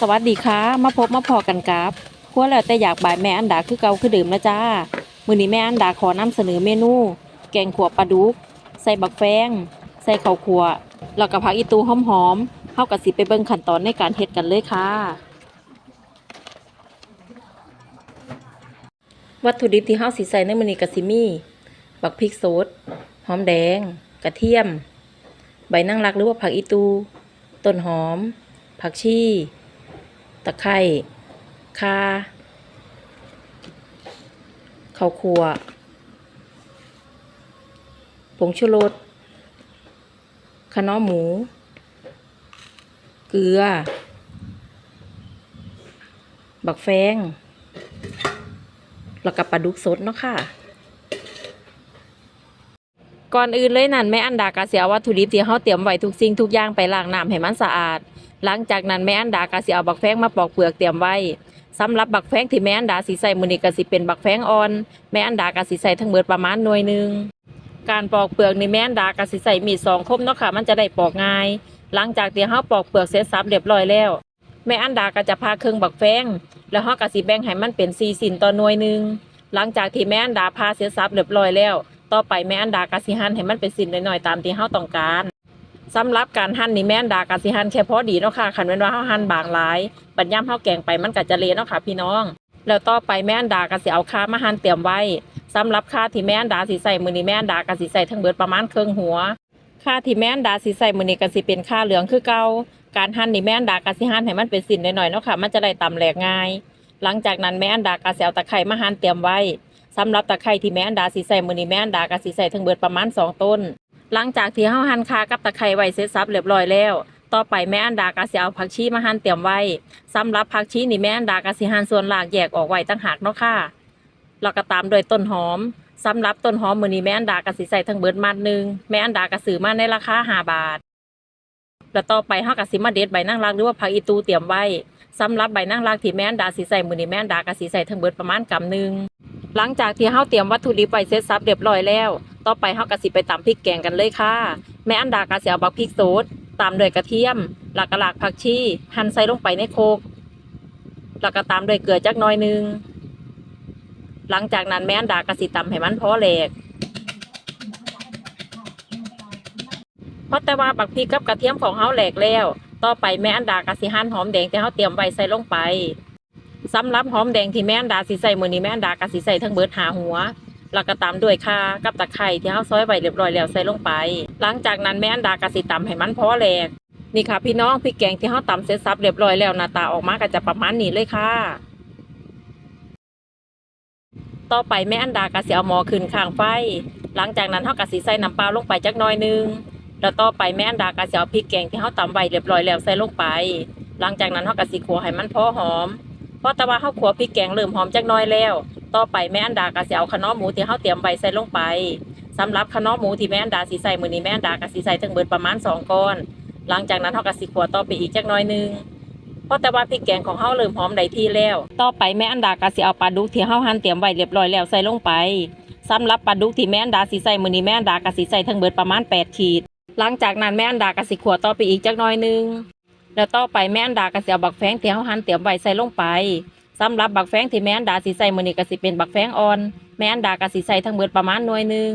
สวัสดีค่ะ มาพบมาพอกันกับครัวแล้วแต่อยากบ่ายแม่อันดาคือเก่าคือเดิมนะจ้า มื้อนี้แม่อันดาขอนำเสนอเมนู แกงขัวปลาดุก ใส่บักแฟง ใส่ข้าวคั่วแล้วก็ผักอีตูหอมๆเฮาก็สิไปเบิ่งขั้นตอนในการเฮ็ดกันเลยค่ะ วัตถุดิบที่เฮาสิใส่ในมื้อนี้ก็สิมีบักพริกสด หอมแดง กระเทียม ใบนางรักหรือว่าผักอีตู ต้นหอม ผักชีตะไคร้ข่าข้าวคั่วผงชูรสคะน้อหมู เกลือ บักแฟง แล้วก็ปลาดุกสดเนาะค่ะ ก่อนอื่นเลยนั่นแม่อันดากะเสียวัตถุดิบที่เฮาเตรียมไว้ทุกสิ่งทุกอย่างไปล้างน้ำให้มันสะอาด หลังจากนั้นแม่อันดากะสิเอาบักแฟงมาปอกเปลือกเตรียมไว้สำหรับบักแฟงที่แม่อันดาสิใส่มือนี้ก็สิเป็นบักแฟงอ่อนแม่อันดากะสิใส่ทั้งเบิดประมาณหน่วยหนึ่งการปอกเปลือกนี่แม่อันดากะสิใส่มีดสองคมเนาะค่ะมันจะได้ปอกง่าย หลังจากที่เฮาปอกเปลือกเสร็จสับเรียบร้อยแล้วแม่อันดาก็จะพาเครื่องบักแฟงแล้วเฮาก็สิแบ่งให้มันเป็น4สินต่อหน่วยหนึ่งหลังจากที่แม่อันดาพาเสร็จสับเรียบร้อยแล้ว ต่อไปแม่อันดากะสิหั่นให้มันเป็นสิ้นน้อยๆตามที่เฮาต้องการสำหรับการหั่นนี่แม่อันดากะสิหั่นแค่พอดีเนาะค่ะคันแม่นว่าเฮาหั่นบางหลาย บัดย่ำเฮาแกงไปมันก็จะเละเนาะค่ะพี่น้อง แล้วต่อไปแม่อันดากะสิเอาข่ามาหั่นเตรียมไว้สำหรับข่าที่แม่อันดาสิใส่มื้อนี้แม่อันดากะสิใส่ทั้งเบิดประมาณครึ่งหัวข่าที่แม่อันดาสิใส่มื้อนี้ก็สิเป็นข่าเหลืองคือเก่าการหั่นนี่แม่อันดากะสิหั่นให้มันเป็นสิ้นน้อยๆเนาะค่ะมันจะได้ตำแหลกง่าย หลังจากนั้นแม่อันดากะสิเอาตะไคร้มาหั่นเตรียมไว้ สำหรับตะไคร้ที่แม่อันดาสิใส่มือนี้แม่อันดาก็สิใส่ทั้งเบิดประมาณ 2 ต้น หลังจากที่เฮาหั่นคากับตะไคร้ไว้เสร็จสับเรียบร้อยแล้ว ต่อไปแม่อันดาก็สิเอาผักชีมาหั่นเตรียมไว้สำหรับผักชีนี่แม่อันดาก็สิหั่นส่วนรากแยกออกไว้ต่างหากเนาะค่ะแล้วก็ตามด้วยต้นหอมสำหรับต้นหอมมือนี้แม่อันดาก็สิใส่ทั้งเบิดมัดหนึงแม่อันดาก็ซื้อมาในราคา5บาทแล้วต่อไปเฮาก็สิมาเด็ดใบนางรักหรือว่าผักอีตูเตรียมไว้สำหรับใบนางรักที่แม่อันดาสิใส่มือนีแม่อันดาก็สิใส่ทั้งเบิดประมาณกำหนึง หลังจากที่เฮาเตรียมวัตถุดิบไว้เสร็จสับเรียบร้อยแล้ว ต่อไปเฮาก็สิไปตำพริกแกงกันเลยค่ะ แม่อันดาก็สิเอาบักพริกสดตามด้วยกระเทียม หลักกะหลากผักชีหั่นใส่ลงไปในโคกแล้วก็ตามด้วยเกลือจักน่อยนึง หลังจากนั้นแม่อันดาก็สิตำให้มันพอแหลกเพราะแต่ว่าบักพริกกับกระเทียมของเฮาแหลกแล้ว ต่อไปแม่อันดาก็สิหั่นหอมแดงที่เฮาเตรียมไว้ใส่ลงไป สำหรับหอมแดงที่แม่นดาสิใส่มือนี้แม่นดาก็สิใส่ทั้งเบิดหาหัวแล้วก็ตามด้วยข่ากับตะไคร้ที่เฮาซอยไว้เรียบร้อยแล้วใส่ลงไป หลังจากนั้นแม่นดาก็สิตำให้มันพอแหลกนี่ค่ะพี่น้องพริกแกงที่เฮาตำเสร็จสับเรียบร้อยแล้วหน้าตาออกมาก็จะประมาณนี้เลยค่ะต่อไปแม่อันดาก็สิเอาหม้อขึ้นข้างไฟ หลังจากนั้นเฮาก็สิใส่น้ำเปล่าลงไปจักน่อยนึง แล้วต่อไปแม่อันดาก็สิเอาพริกแกงที่เฮาตำไว้เรียบร้อยแล้วใส่ลงไป หลังจากนั้นเฮาก็สิคั่วให้มันพอหอม เพราะต่ว่าเฮาขัวพริกแกงเริ่มหอมจักน้อยแล้ว ต่อไปแม่อันดาก็สิเอาขนอหมูที่เฮาเตรียมไว้ใส่ลงไปสำหรับขนอหมูที่แม่อันดาสิใส่มื้อนี้แม่อันดาก็สิใส่ถึงเบิดประมาณ2ก้อน หลังจากนั้นเฮาก็สิขัวต่อไปอีกจักน้อยหนึงเพราะแต่ว่าพริกแกงของเฮาเริ่มหอมได้ที่แล้ว ต่อไปแม่อันดาก็สิเอาปลาดุกที่เฮาหั่นเตรียมไว้เรียบร้อยแล้วใส่ลงไปสำหรับปลาดุกที่แม่อันดาสิใส่มื้อนี้แม่อันดาก็สิใส่ถึงเบิดประมาณ 8 ขีด หลังจากนั้นแม่อันดาก็สิขัวต่อไปอีกจักหน้อยหนึง แล้วต่อไปแม่อันดาก็สิเอาบักแฟงที่เฮาหั่นเตรียมไว้ใส่ลงไปสำหรับบักแฟงที่แม่อันดาสิใส่มื้อนี้ก็สิเป็นบักแฟงอ่อน แม่อันดาก็สิใส่ทั้งเบิดประมาณหน่วยหนึง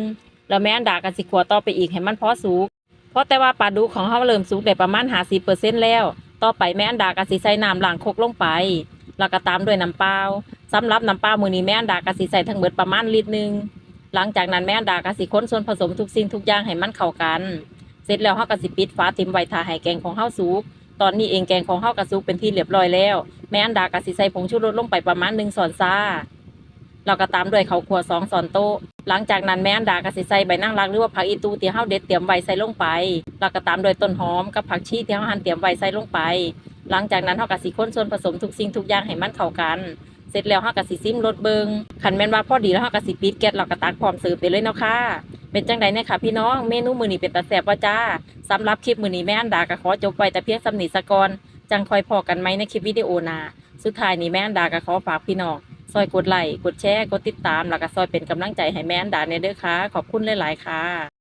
แล้วแม่อันดาก็สิขัวต่อไปอีกให้มันพอสุกเพราะแต่ว่าปลาดุของเฮาเริ่มสุกได้ประมาณ50%แล้ว ต่อไปแม่อันดาก็สิใส่น้ำล้างคกลงไป แล้วก็ตามด้วยน้ำเปล่าสำหรับน้ำเปล่ามื้อนี้แม่อันดาก็สิใส่ทั้งเบิดประมาณลิตรหนึงหลังจากนั้นแม่อันดาก็สิค้นส่วนผสมทุกสิ่งทุกอย่างให้มันเข้ากัน เสร็จแล้วเฮาก็สิปิดฝาทิ้งไว้ทาให้แกงของเฮาสุก ตอนนี้เองแกงของเฮาวกระซุกเป็นที่เรียบร้อยแล้วแม่อันดากะสิใส่ผงชูรสลงไปประมาณหนึ่งช้อนซาเราก็ตามด้วยข้าขัวสองช้อนโต๊ะหลังจากนั้นแม่อันดากะสิใส่ใบนางรักหรือว่าผักอีตูที่เฮาเด็ดเตรียมไว้ใส่ลงไปเราก็ตามด้วยต้นหอมกับผักชีที่เฮาหั่นเตรียมไว้ใส่ลงไป หลังจากนั้นเฮาก็สิคนส่วนผสมทุกสิ่งทุกอย่างให้มันเข้ากันเสร็จแล้วเฮาก็สิซิมรสเบิงคันแม่นว่าพอดีแล้วเฮาก็สิปิดแก๊สเราก็ตักพร้อมเสิร์ฟไปเลยเนาะค่ะ เป็นจังไดเนี่ยค่ะพี่น้องเมนูมือนี้เป็นตาแสบว่าจ้าสำหรับคลิปมือนี้แม่อันดาก็ขอจบไปแต่เพียงสำนิสกอนจังคอยพอกันไหมในคลิปวิดีโอนาสุดท้ายนี้แม่อันดาก็ขอฝากพี่น้องซอยกดไลค์กดแชร์กดติดตามแล้วก็ซอยเป็นกำลังใจให้แม่อันดาเนี่ยเด้อค่ะขอบคุณหลายๆค่ะ